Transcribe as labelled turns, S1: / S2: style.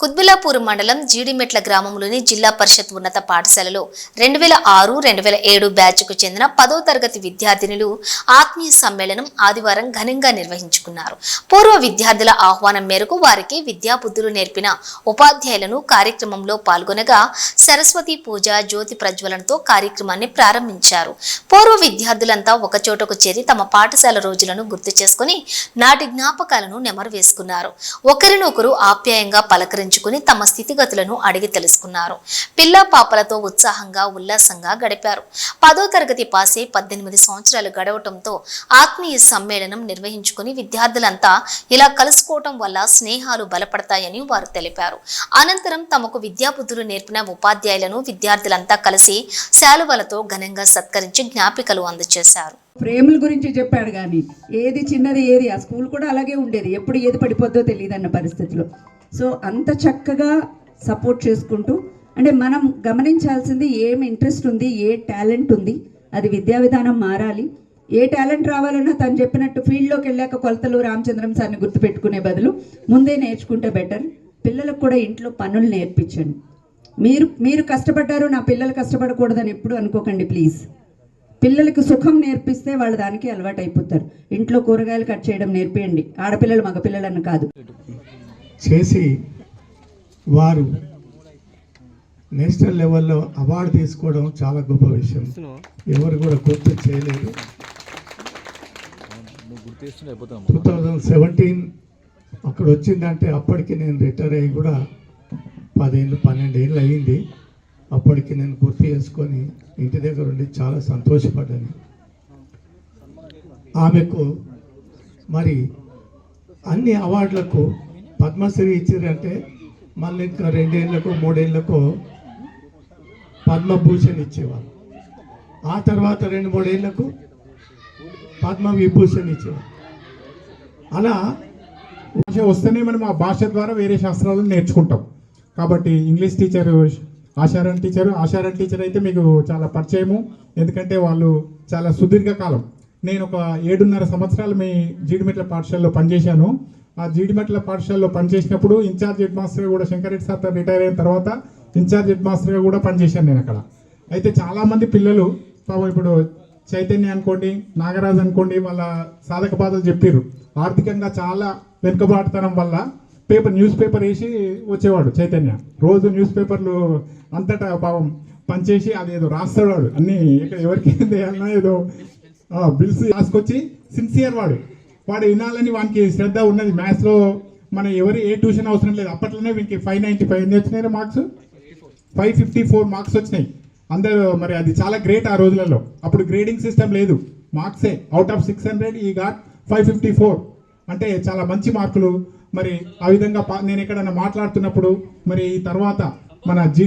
S1: కుత్బులాపూర్ మండలం జీడిమెట్ల గ్రామంలోని జిల్లా పరిషత్ ఉన్నత పాఠశాలలో రెండు వేల ఆరు రెండు వేల ఏడు బ్యాచ్కు చెందిన పదో తరగతి విద్యార్థినులు ఆత్మీయ సమ్మేళనం ఆదివారం ఘనంగా నిర్వహించుకున్నారు. పూర్వ విద్యార్థుల ఆహ్వానం మేరకు వారికి విద్యాబుద్ధులు నేర్పిన ఉపాధ్యాయులను కార్యక్రమంలో పాల్గొనగా సరస్వతి పూజ జ్యోతి ప్రజ్వలనతో కార్యక్రమాన్ని ప్రారంభించారు. పూర్వ విద్యార్థులంతా ఒకచోటకు చేరి తమ పాఠశాల రోజులను గుర్తు చేసుకుని నాటి జ్ఞాపకాలను నెమరు వేసుకున్నారు. ఒకరినొకరు ఆప్యాయంగా పలకరించుకుని తమ స్థితిగతులను అడిగి తెలుసుకున్నారు. పిల్ల పాపలతో ఉత్సాహంగా ఉల్లాసంగా గడిపారు. పదో తరగతి పాసే పద్దెనిమిది సంవత్సరాలు గడవటంతో ఆత్మీయ సమ్మేళనం నిర్వహించుకుని విద్యార్థులంతా ఇలా కలుసుకోవటం వల్ల స్నేహాలు బలపడతాయని వారు తెలిపారు. అనంతరం తమకు విద్యాబుద్ధులు నేర్పిన ఉపాధ్యాయులను విద్యార్థులంతా కలిసి శాలువలతో ఘనంగా సత్కరించి జ్ఞాపికలు అందజేశారు.
S2: ప్రేమల గురించి చెప్పాడు కానీ ఏది చిన్నది ఏది ఆ స్కూల్ కూడా అలాగే ఉండేది. ఎప్పుడు ఏది పడిపోద్దో తెలియదు అన్న పరిస్థితిలో. సో అంత చక్కగా సపోర్ట్ చేసుకుంటూ అంటే మనం గమనించాల్సింది ఏం ఇంట్రెస్ట్ ఉంది ఏ టాలెంట్ ఉంది అది విద్యా విధానం మారాలి. ఏ టాలెంట్ రావాలన్నా తను చెప్పినట్టు ఫీల్డ్లోకి వెళ్ళాక కొలతలు రామచంద్రం సార్ని గుర్తుపెట్టుకునే బదులు ముందే నేర్చుకుంటే బెటర్. పిల్లలకు కూడా ఇంట్లో పనులు నేర్పించండి. మీరు మీరు కష్టపడ్డారు నా పిల్లలు కష్టపడకూడదని ఎప్పుడు అనుకోకండి ప్లీజ్. పిల్లలకు సుఖం నేర్పిస్తే వాళ్ళు దానికి అలవాటు అయిపోతారు ఇంట్లో కూరగాయలు కట్ చేయడం నేర్పియండి. ఆడపిల్లలు మగపిల్లలను కాదు.
S3: చేసి వారు నేషనల్ లెవెల్లో అవార్డు తీసుకోవడం చాలా గొప్ప విషయం. ఎవరు కూడా గుర్తు చేయలేదు. టూ థౌజండ్ సెవెంటీన్ అక్కడ వచ్చిందంటే అప్పటికి నేను రిటైర్ అయ్యి కూడా పదేళ్ళు పన్నెండేళ్ళు అయ్యింది. అప్పటికి నేను గుర్తు చేసుకొని ఇంటి దగ్గర ఉండి చాలా సంతోషపడ్డాను. ఆమెకు మరి అన్ని అవార్డులకు పద్మశ్రీ ఇచ్చారంటే మళ్ళీ ఇంకా రెండేళ్ళకు మూడేళ్ళకు పద్మభూషణ్ ఇచ్చేవారు ఆ తర్వాత రెండు మూడేళ్ళకు పద్మ విభూషణ్ ఇచ్చేవారు అలా
S4: భాష వస్తేనే మనం ఆ భాష ద్వారా వేరే శాస్త్రాలను నేర్చుకుంటాం. కాబట్టి ఇంగ్లీష్ టీచర్ ఆశారణ్ టీచర్ ఆశారణ్ టీచర్ అయితే మీకు చాలా పరిచయము. ఎందుకంటే వాళ్ళు చాలా సుదీర్ఘకాలం. నేను ఒక ఏడున్నర సంవత్సరాలు మీ జీడిమెట్ల పాఠశాలలో పనిచేశాను. ఆ జీడిమెట్ల పాఠశాలలో పనిచేసినప్పుడు ఇన్ఛార్జ్ హెడ్ మాస్టర్గా కూడా శంకరెడ్డి సార్ రిటైర్ అయిన తర్వాత ఇన్ఛార్జ్ హెడ్ మాస్టర్గా కూడా పనిచేశాను నేను అక్కడ. అయితే చాలామంది పిల్లలు పాపం ఇప్పుడు చైతన్య అనుకోండి నాగరాజ్ అనుకోండి వాళ్ళ సాధక బాధలు చెప్పారు ఆర్థికంగా చాలా వెనుకబాటుతనం వల్ల పేపర్ న్యూస్ పేపర్ వేసి వచ్చేవాడు చైతన్య. రోజు న్యూస్ పేపర్లు అంతటా పాపం పనిచేసి అది ఏదో రాస్తాడు వాడు. అన్ని ఎవరికి ఏదో బిల్స్ రాసుకొచ్చి సిన్సియర్ వాడు. వాడు వినాలని వానికి శ్రద్ధ ఉన్నది. మ్యాథ్స్లో మన ఎవరు ఏ ట్యూషన్ అవసరం లేదు. అప్పట్లోనే వీనికి ఫైవ్ నైంటీ ఫైవ్ ఎన్ని వచ్చినాయి marks five fifty four marks వచ్చినాయి. అందరూ మరి అది చాలా గ్రేట్ ఆ రోజులలో. అప్పుడు గ్రేడింగ్ సిస్టమ్ లేదు. మార్క్సే out of six hundred he got five fifty four అంటే చాలా మంచి మార్కులు. మరి ఆ విధంగా పా- నేను ఎక్కడన్నా మాట్లాడుతున్నప్పుడు మరి ఈ తర్వాత మన జీ